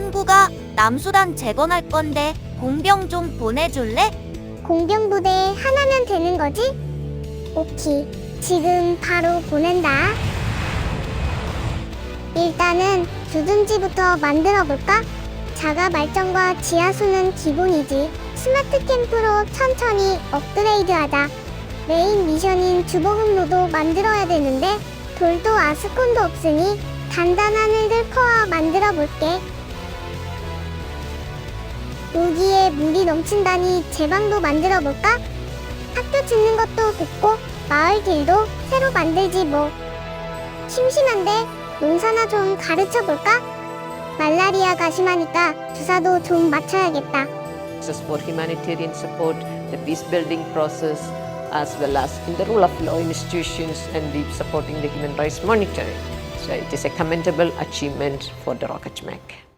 한구가 남수단 재건할 건데 공병 좀 보내줄래? 공병부대 하나면 되는 거지? 오케이. 지금 바로 보낸다. 일단은 주둔지부터 만들어 볼까? 자가 발전과 지하수는 기본이지. 스마트 캠프로 천천히 업그레이드 하자. 메인 미션인 주보급로도 만들어야 되는데 돌도 아스콘도 없으니 단단한 흙들커와 만들어 볼게. 여기에 물이 넘친다니 제 방도 만들어 볼까? 학교 짓는 것도 됐고 마을 길도 새로 만들지 뭐. 심심한데 농사나 좀 가르쳐 볼까? 말라리아가 심하니까 주사도 좀 맞춰야겠다. Access for humanitarian support, the peace building process, as well as in the rule of law institutions and the supporting the human rights monitoring. So it is a commendable achievement for the Rocket Mac.